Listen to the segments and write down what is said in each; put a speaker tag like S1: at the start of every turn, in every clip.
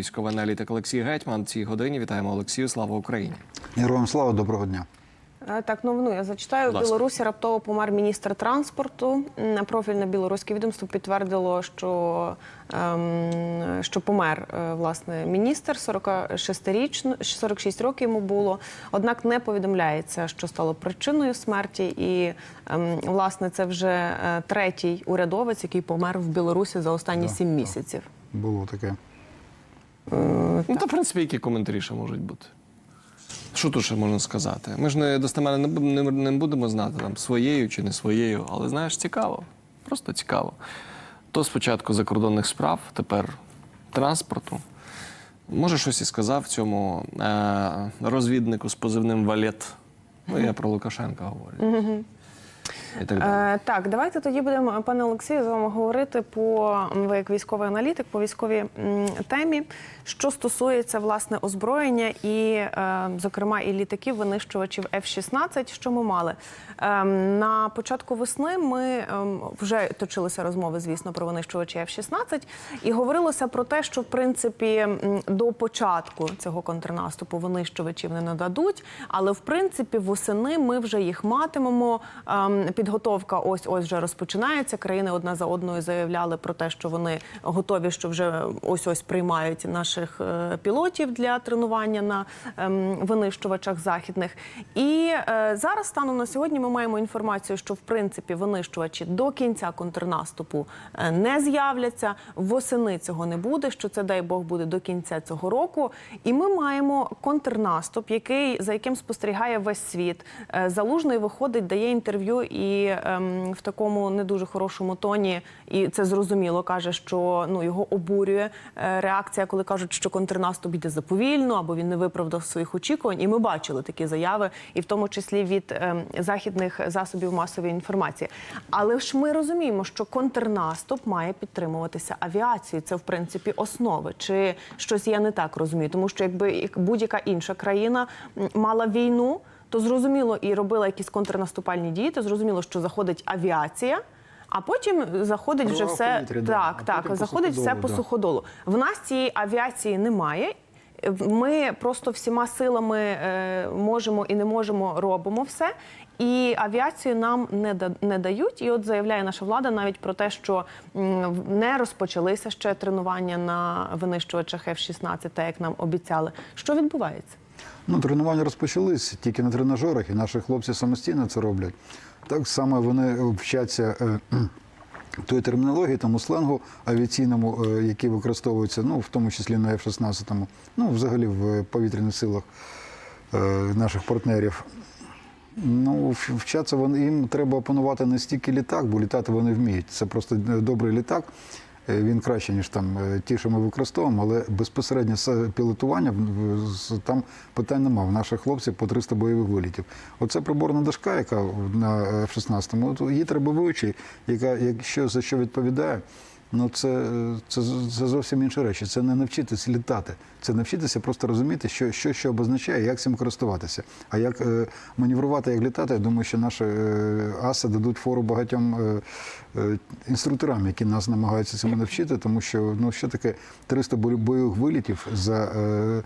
S1: військовий аналітик Олексій Гетьман. Цій годині вітаємо Олексію. Слава Україні!
S2: Героям слава, доброго дня.
S3: Е, Так, новину я зачитаю. В. Білорусі раптово помер міністр транспорту. Профільне білоруське відомство підтвердило, що, ем, що помер е, власне міністр 46-річно, 46 років йому було. Однак не повідомляється, що стало причиною смерті. І ем, власне це вже е, третій урядовець, який помер в Білорусі за останні сім місяців.
S2: Було таке.
S1: Ну та в принципі, які коментарі ще можуть бути? Що тут ще можна сказати? Ми ж не достеменно не, не будемо знати там своєю чи не своєю, але знаєш, цікаво. Просто цікаво. То спочатку закордонних справ, тепер транспорту. Може, щось і сказав цьому е- розвіднику з позивним Валет. Ну, я про Лукашенка говорю. І так далі.
S3: Е, так, давайте тоді будемо, пане Олексію, з вами говорити по ви як військовий аналітик по військовій м, темі, що стосується власне озброєння і, е, зокрема, і літаків винищувачів F-16, що ми мали Ем, на початку весни. Ми ем, вже точилися розмови, звісно, про винищувачі F-16, і говорилося про те, що в принципі до початку цього контрнаступу винищувачів не нададуть, але в принципі восени ми вже їх матимемо. Ем, Підготовка ось ось вже розпочинається. Країни одна за одною заявляли про те, що вони готові, що вже ось ось приймають наших е, пілотів для тренування на ем, винищувачах західних. І е, зараз станом на сьогодні ми маємо інформацію, що в принципі винищувачі до кінця контрнаступу е, не з'являться. Восени цього не буде. Що це дай Бог буде до кінця цього року. І ми маємо контрнаступ, який за яким спостерігає весь світ. Залужний виходить, дає інтерв'ю і ем, в такому не дуже хорошому тоні, і це зрозуміло, каже, що ну його обурює е, реакція, коли кажуть, що контрнаступ йде заповільно або він не виправдав своїх очікувань. І ми бачили такі заяви, і в тому числі від ем, західних засобів масової інформації. Але ж ми розуміємо, що контрнаступ має підтримуватися авіацією. Це в принципі основи. Чи щось я не так розумію? Тому що якби як будь-яка інша країна мала війну, то зрозуміло і робила якісь контрнаступальні дії, то зрозуміло, що заходить авіація. А потім заходить вже все
S2: повітря,
S3: так,
S2: А
S3: так
S2: по
S3: заходить все по
S2: да.
S3: суходолу. В нас цієї авіації немає. Ми просто всіма силами е, можемо і не можемо робимо все. І авіацію нам не да- не дають. І от заявляє наша влада навіть про те, що не розпочалися ще тренування на винищувачах F-16, так як нам обіцяли. Що відбувається?
S2: Ну, тренування розпочались тільки на тренажерах, і наші хлопці самостійно це роблять. Так само вони вчаться е, тої термінології, тому сленгу авіаційному, е, який використовується, ну, в тому числі на F-16, ну, взагалі в повітряних силах е, наших партнерів. Ну, вчаться вони їм треба опанувати не стільки літак, бо літати вони вміють. Це просто добрий літак. Е, Він краще, ніж там е, ті, що ми використовуємо, але безпосередньо пілотування там питань немає. В наших хлопців по 300 бойових вилітів. Оце приборна дошка, яка на F-16, її треба вивчити, яка якщо за що відповідає. Ну, це, це, це зовсім інші речі. Це не навчитися літати. Це навчитися просто розуміти, що що, що обозначає, як цим користуватися. А як е, маневрувати, як літати, я думаю, що наші е, аси дадуть фору багатьом е, е, інструкторам, які нас намагаються цьому навчити, тому що ну, що таке 300 бой- бойових вилітів за е,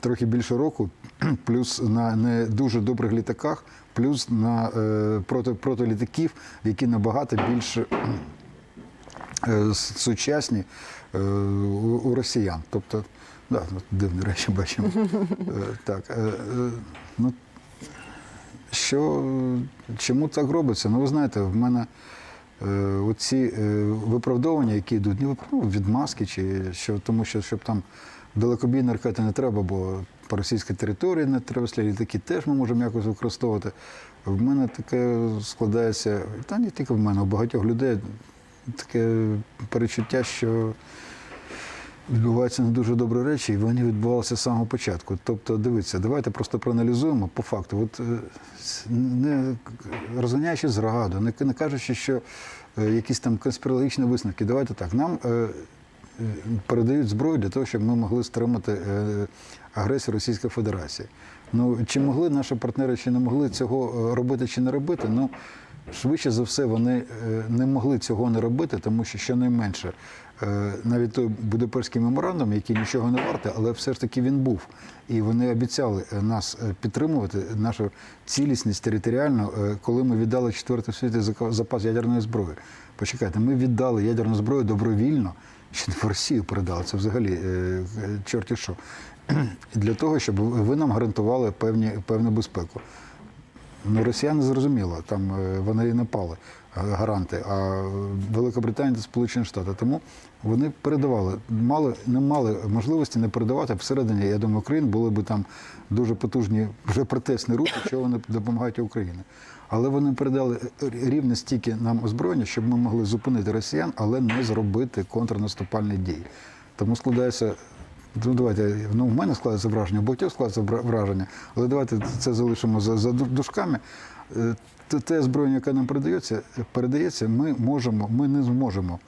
S2: трохи більше року, плюс на не дуже добрих літаках, плюс на е, проти, проти літаків, які набагато більше сучасні е, у, росіян. Тобто, да, ну, дивні речі бачимо. Е, Так, е, е, ну, що, е, чому так робиться? Ну, ви знаєте, в мене е, оці е, виправдовування, які йдуть, не виправдовування, відмазки, чи що, тому що щоб там далекобійні ракети не треба, бо по російській території не треба стріляти, літаки теж ми можемо якось використовувати. В мене таке складається, та не тільки в мене, у багатьох людей таке перечуття, що відбуваються не дуже добрі речі, і вони відбувалися з самого початку. Тобто, дивіться, давайте просто проаналізуємо по факту. От е, не розганяючи зраду, не, не кажучи, що е, якісь там конспірологічні висновки, давайте так. Нам е, передають зброю для того, щоб ми могли стримати агресію Російської Федерації. Ну чи могли наші партнери, чи не могли цього е, робити чи не робити? Ну Швидше за все, вони е, не могли цього не робити, тому що щонайменше е, навіть той Будапештський меморандум, який нічого не вартий, але все ж таки він був. І вони обіцяли нас підтримувати, нашу цілісність територіальну, коли ми віддали четвертий світі запас ядерної зброї. Почекайте, ми віддали ядерну зброю добровільно, ще не в Росію передали. Це взагалі чорті що. Для того, щоб ви нам гарантували певні, певну безпеку. Ну, росіяни зрозуміло, там е, вони і напали е, гаранти, а Велика Британія та Сполучені Штати. Тому вони передавали, мали, не мали можливості не передавати. Всередині, я думаю, Україн були б там дуже потужні вже протестні рухи, що вони допомагають Україні. Але вони передали рівно стільки нам озброєння, щоб ми могли зупинити росіян, але не зробити контрнаступальні дії. Тому складається Ну, давайте, ну, в мене складається враження, у багатьох складається враження, але давайте це залишимо за, за дужками. Е, Те, озброєння, яке нам передається, передається, ми можемо, ми не зможемо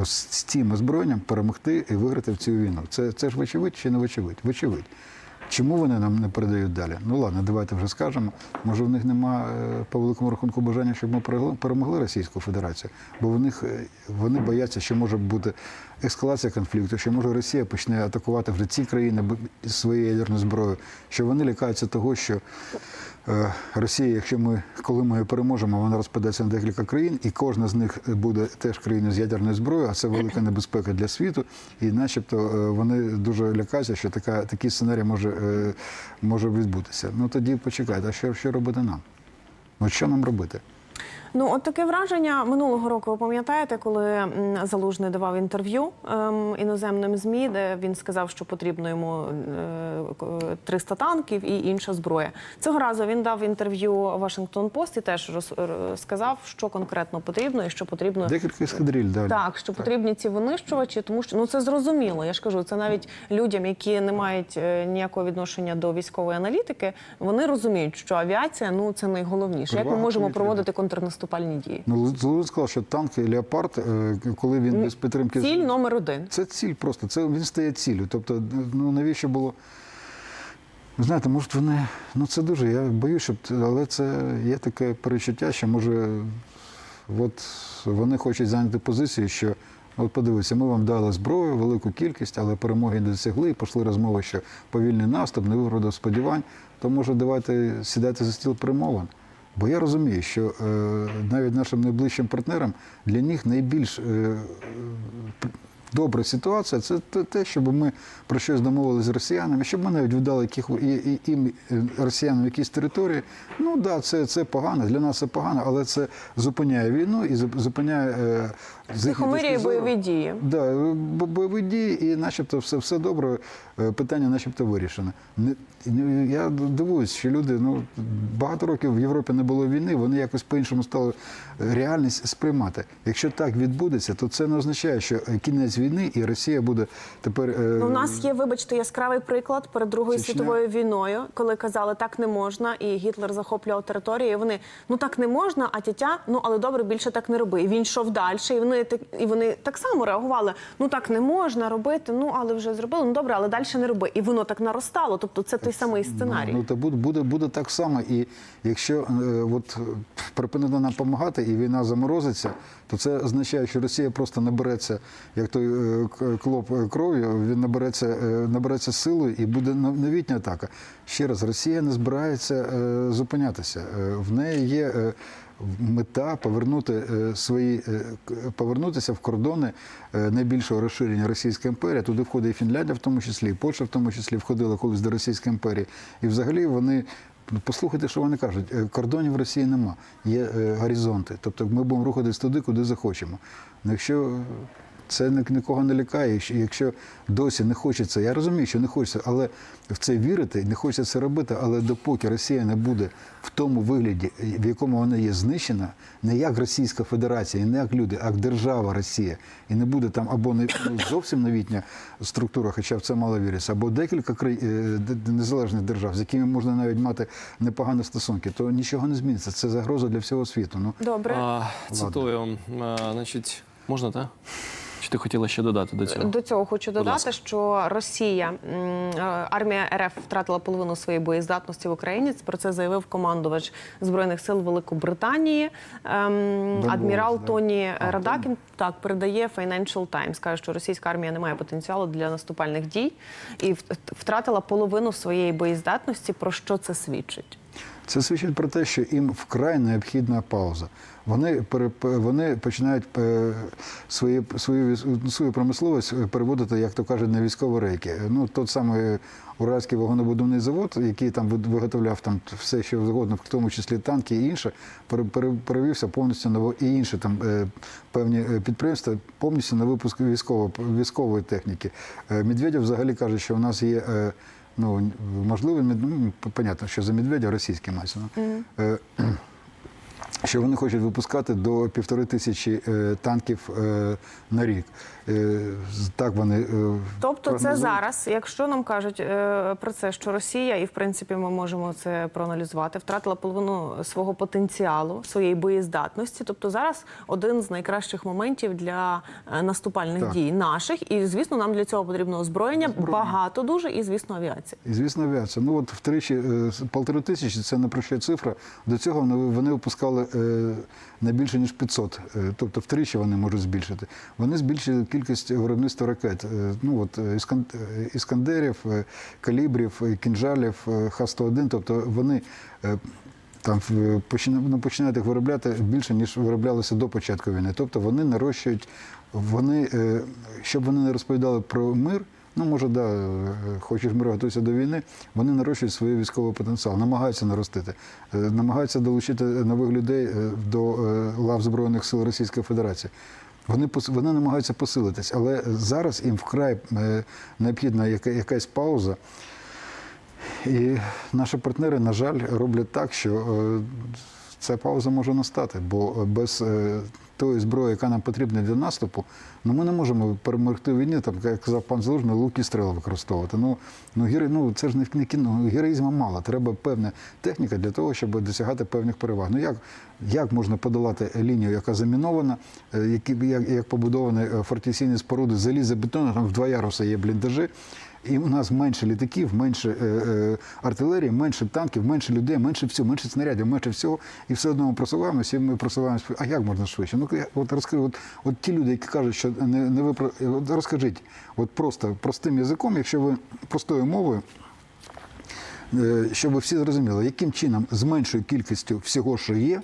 S2: е, з, цим озброєнням перемогти і виграти в цю війну. Це, це ж вочевидь чи не вочевидь? Вочевидь. Чому вони нам не передають далі? Ну ладно, давайте вже скажемо. Може, в них нема е, по великому рахунку бажання, щоб ми перемогли Російську Федерацію, бо в них вони бояться, що може бути ескалація конфлікту, що може Росія почне атакувати вже ці країни своєю ядерною зброєю, що вони лякаються того, що е, Росія, якщо ми коли ми її переможемо, вона розпадеться на декілька країн, і кожна з них буде теж країною з ядерною зброєю, а це велика небезпека для світу. І начебто е, вони дуже лякаються, що така, такий сценарій може, е, може відбутися. Ну тоді почекайте, а що, що робити нам? От що нам робити?
S3: Ну, от таке враження минулого року. Ви пам'ятаєте, коли Залужний давав інтерв'ю ем, іноземним змі, де він сказав, що потрібно йому е, к- 300 танків і інша зброя. Цього разу він дав інтерв'ю Вашингтон Пост і теж роз- сказав, що конкретно потрібно і що потрібно
S2: Декілька ескадриль далі.
S3: так, що потрібні ці винищувачі, тому що ну це зрозуміло. Я ж кажу, це навіть людям, які не мають е, ніякого відношення до військової аналітики, вони розуміють, що авіація ну це найголовніше. Як ми можемо проводити контрнаступальні дії?
S2: Ну, Залужний сказав, що танки Леопард, е, коли він без підтримки
S3: Ціль номер один.
S2: Це ціль просто, це він стає ціллю. Тобто, ну навіщо було. Ви знаєте, може, вони. Ну це дуже. Я боюсь, щоб. Але це є таке перечуття, що може. От вони хочуть зайняти позицію, що. От подивіться, ми вам дали зброю, велику кількість, але перемоги не досягли. І пішли розмови, що повільний наступ, не виправдав сподівань. То може давайте сідати за стіл перемовин. Бо я розумію, що е, навіть нашим найближчим партнерам для них найбільш е, добра ситуація це те- щоб ми про щось домовилися з росіянами, щоб ми навіть віддали яких і, і, їм, е, росіянам якісь території. Ну так, да, це, це погано, для нас це погано, але це зупиняє війну і зуп- зупиняє е, зору-
S3: бойові дії.
S2: Да, бойові дії, і начебто все, все добре, е, питання начебто вирішено. Не- я дивуюсь, що люди, ну, багато років в Європі не було війни, вони якось по-іншому стали е, реальність сприймати. Якщо так відбудеться, то це не означає, що е, кінець війни і Росія буде тепер. е,
S3: Ну, у нас є, вибачте, яскравий приклад перед Другою
S2: Чечня.
S3: світовою війною, коли казали, так не можна, і Гітлер захоплював територію. І вони ну так не можна, а тітя, ну але добре, більше так не роби. І він йшов далі, і вони так і вони так само реагували. Ну так не можна робити. Ну але вже зробили. Ну добре, але далі не роби. І воно так наростало. Тобто це той самий сценарій.
S2: Ну, ну то буде, буде, буде так само. І якщо е, от, припинити нам допомагати і війна заморозиться, то це означає, що Росія просто набереться, як той е, клоп кров'ю, він набереться, е, набереться силою і буде новітня атака. Ще раз, Росія не збирається е, зупинятися. В неї є. Мета повернути свої повернутися в кордони найбільшого розширення Російської імперії. Туди входить і Фінляндія, в тому числі, і Польща, в тому числі входила колись до Російської імперії. І взагалі вони послухайте, що вони кажуть. Кордонів Росії нема, є горизонти. Тобто ми будемо рухатись туди, куди захочемо. Ну, якщо це ні- нікого не лякає, якщо- якщо досі не хочеться, я розумію, що не хочеться, але в це вірити, не хочеться це робити. Але допоки Росія не буде в тому вигляді, в якому вона є знищена, не як Російська Федерація, не як люди, а як держава Росія, і не буде там або не ну, зовсім новітня структура, хоча в це мало віриться, або декілька країн е, незалежних держав, з якими можна навіть мати непогані стосунки, то нічого не зміниться. Це загроза для всього світу. Ну
S3: Добре.
S1: А, цитую, а, значить, можна, так? Чи ти хотіла ще додати до цього?
S3: До цього хочу
S1: Будь
S3: додати,
S1: ласка.
S3: що Росія, е, армія РФ втратила половину своєї боєздатності в Україні. Про це заявив командувач збройних сил Великобританії. Ем, адмірал. Тоні Радакін так передає Financial Times, каже, що російська армія не має потенціалу для наступальних дій і втратила половину своєї боєздатності. Про що це свідчить?
S2: Це свідчить про те, що їм вкрай необхідна пауза. Вони вони починають е, свої, свою, свою промисловість переводити, як то кажуть, на військові рейки. Ну, тот самий Уральський вагонобудівний завод, який там виготовляв там все, що завгодно, в тому числі танки і інше, пере- пере- перевівся повністю на і інші там е, певні е, підприємства повністю на випуск військової, військової техніки. Е, Медведєв взагалі каже, що у нас є. Ну, можливо, ну, понятно, що за медведя російський мається. ну. Е, що вони хочуть випускати до півтори тисячі е, танків е, на рік. Е, так вони.
S3: Тобто, це зараз, якщо нам кажуть про це, що Росія, і в принципі ми можемо це проаналізувати, втратила половину свого потенціалу, своєї боєздатності. Тобто зараз один з найкращих моментів для наступальних
S2: Так.
S3: дій наших. І звісно, нам для цього потрібно озброєння, багато дуже, і звісно, авіація.
S2: І звісно, авіація. Ну от втричі полтори тисячі це не прощає цифра. До цього вони випускали е, не більше ніж 500. Е, тобто втричі вони можуть збільшити. Вони збільшили кількість виробництва ракет. Е, ну от іскандерів, калібрів, кінжалів, е, Х-101. Тобто вони. Там ну, починають їх виробляти більше, ніж вироблялося до початку війни. Тобто вони нарощують, вони, щоб вони не розповідали про мир, ну може, да, е, хочеш миру, готуйся до війни, вони нарощують свій військовий потенціал, намагаються наростити, е, намагаються долучити нових людей е, до лав Збройних сил Російської Федерації. Вони вони намагаються посилитись, але зараз їм вкрай необхідна якась пауза. І наші партнери, на жаль, роблять так, що ця пауза може настати, бо без е, тої зброї, яка нам потрібна для наступу, ну ми не можемо перемогти в війні, там, як казав пан Залужний, лук і стріли використовувати. Ну, ну, геро... ну це ж не, кіно, героїзму мало. Треба певна техніка для того, щоб досягати певних переваг. Ну як, як можна подолати лінію, яка замінована, е, які, як, як побудовані е, фортифікаційні споруди залізобетону, там в два яруси є бліндажі. І у нас менше літаків, менше е, е, артилерії, менше танків, менше людей, менше всього, менше снарядів, менше всього. І все одно ми просуваємося, і ми просуваємося. А як можна швидше? Ну от розкажи, от, от ті люди, які кажуть, що не, не ви от розкажіть, от просто простим язиком, якщо ви простою мовою. е, Щоб всі зрозуміли, яким чином з меншою кількістю всього, що є,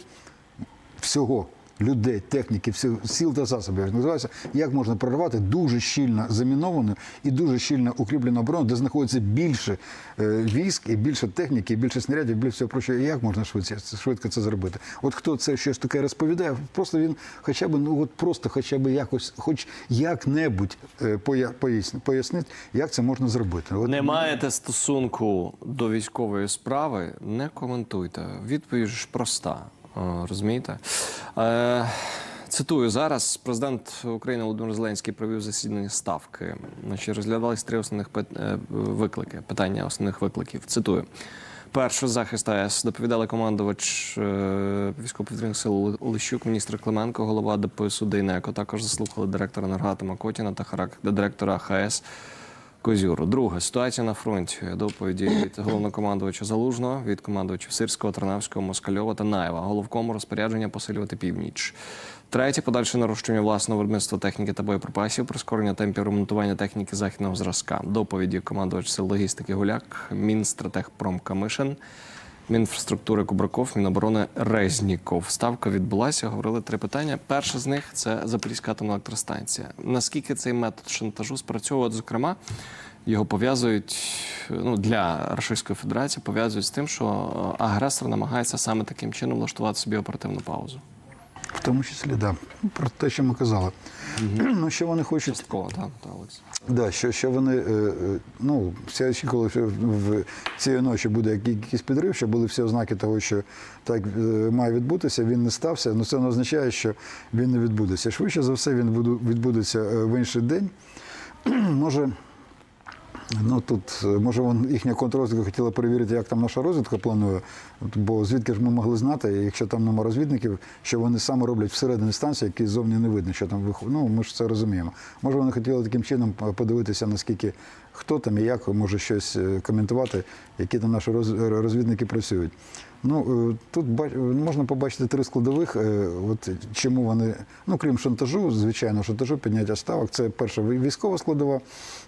S2: всього людей, техніки, всіх сіл та засобів називається, як можна прорвати дуже щільно заміновану і дуже щільно укріплену оборону, де знаходиться більше е, військ і більше техніки, і більше снарядів, більше всього прочого. Як можна швидко, швидко це зробити? От хто це щось таке розповідає, просто він хоча б ну от просто хоча б якось, хоч як-небудь е, поя- поясни- пояснить, як це можна зробити. От
S1: Не маєте стосунку до військової справи, не коментуйте. Відповідь ж проста. Розумієте? Е, цитую зараз. Президент України Володимир Зеленський провів засідання ставки. Значить, розглядались три основних е, виклики. Питання основних викликів. Цитую. Перше захист АЕС доповідали командувач е, військово-повітряних сил Олещук, міністр Клименко, голова ДПСУ Дейнеко. Також заслухали директора «Енергоатома» Котіна та харак- директора ХАЕС Козюру. Друге ситуація на фронті. Доповіді від головнокомандувача Залужного, від командувачів Сирського, Тарнавського, Москальова та Наєва. Головкому розпорядження посилювати північ. Третє подальше нарощування власного виробництва техніки та боєприпасів, прискорення темпів ремонтування техніки західного зразка. Доповіді командувач сил логістики Гуляк, Мінстратегпром Камишин. Мінінфраструктури Кубраков, Міноборони Резніков. Ставка відбулася. Говорили три питання. Перше з них це Запорізька атомна електростанція. Наскільки цей метод шантажу спрацьовує, зокрема, його пов'язують ну, для Російської Федерації, пов'язують з тим, що е, агресор намагається саме таким чином влаштувати собі оперативну паузу.
S2: Тому числі, да. Ну, про те, що ми казали. Ну, що вони хочуть
S1: Частково, так, так,
S2: Да, що, що вони, е, е, ну, всі очікували, що в цієї ночі буде який- якийсь підрив, що були всі ознаки того, що так е, має відбутися, він не стався. Ну це не означає, що він не відбудеться. Швидше за все, він відбудеться в інший день. Може, Ну тут е, може вон їхня контррозвідка хотіла перевірити, як там наша розвідка планує. Бо звідки ж ми могли знати, якщо там нема розвідників, що вони саме роблять всередині станції, які зовні не видно, що там виходить. Ну ми ж це розуміємо. Може, вони хотіли таким чином подивитися, наскільки хто там і як може щось е, коментувати, які там наші роз- розвідники працюють. Ну е, тут бач- можна побачити три складових. е, От чому вони, ну крім шантажу, звичайно, шантажу, підняття ставок. Це перша військова складова,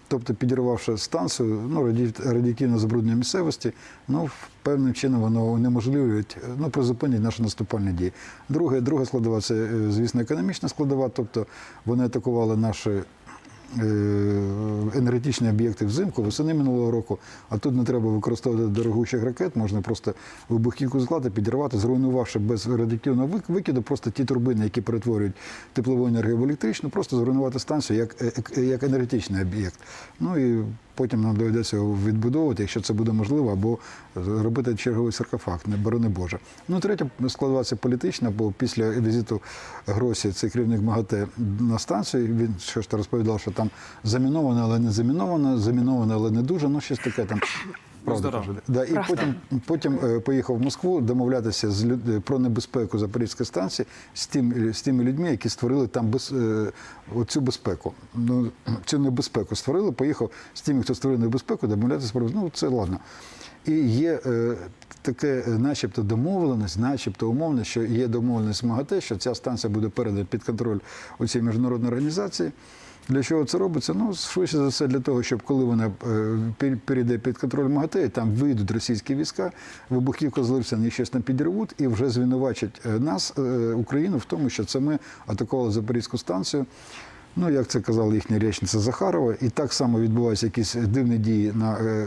S2: тобто підірвавши станцію, ну раді- радіативне забруднення місцевості, ну певним чином воно унеможливлює, е, ну призупинять наші наступальні дії. Друге, друга складова це, е, звісно, економічна складова, тобто вони атакували наші е, енергетичні об'єкти взимку, восени минулого року, а тут не треба використовувати дорогущих ракет, можна просто вибухівку склати, підірвати, зруйнувавши без радіоактивного викиду просто ті турбини, які перетворюють теплову енергію в електричну, просто зруйнувати станцію як, е- е- як енергетичний об'єкт. Ну і потім нам доведеться його відбудовувати, якщо це буде можливо, або робити черговий саркофаг, не борони Боже. Ну, третя складова політично, бо після візиту Гросі, цей керівник МАГАТЕ на станцію, він що ж розповідав, що там заміновано, але не заміновано, заміновано, але не дуже, ну щось таке там. Правда, каже. Да, і
S3: Правда.
S2: потім, потім е, поїхав в Москву домовлятися з люд... е, про небезпеку Запорізької станції з, тим, з тими людьми, які створили там без... е, оцю безпеку. Ну, цю небезпеку створили, поїхав з тими, хто створив небезпеку, домовлятися про ну це ладно. І є е, таке, начебто, домовленість, начебто умовно, що є домовленість МАГАТЕ, що ця станція буде передана під контроль у цій міжнародної організації. Для чого це робиться? Ну, швидше за все, для того, щоб коли вона е, перейде під контроль МАГАТЕ, там вийдуть російські війська, вибухівка злився, вони щось там підірвуть і вже звинувачать е, нас, е, Україну, в тому, що це ми атакували Запорізьку станцію. Ну, як це казала їхня речниця Захарова, і так само відбуваються якісь дивні дії на е,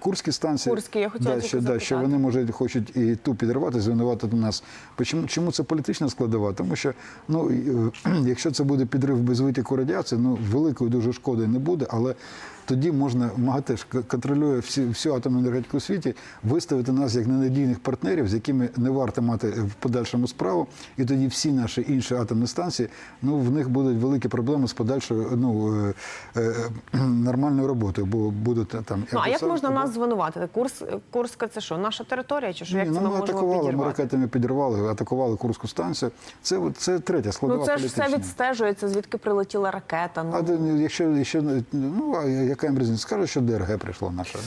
S2: Курській станції.
S3: Курській, я хотіла
S2: да, що, да, що вони може хочуть і ту підривати, звинуватити нас. Чому, чому це політична складова? Тому що ну, е, якщо це буде підрив без витіку радіації, ну великої дуже шкоди не буде, але тоді можна МАГАТЕ ж контролює всі, всю атомну енергетику у світі, виставити нас як ненадійних партнерів, з якими не варто мати в подальшому справу, і тоді всі наші інші атомні станції, ну в них будуть великі проблеми з подальшою ну, е, е, е, нормальною роботою, бо будуть е, там
S3: Ну а як можна
S2: або-
S3: нас звинуватити? Курс Курська це що? Наша територія? Чи що як
S2: ні,
S3: це
S2: ну,
S3: ми
S2: атакували, ми ракетами підірвали, атакували Курську станцію. Це, це третя складова
S3: Ну це ж все відстежується, звідки прилетіла ракета. Ну
S2: А якщо, якщо ну а яка скажу. Що ДРГ прийшло наша.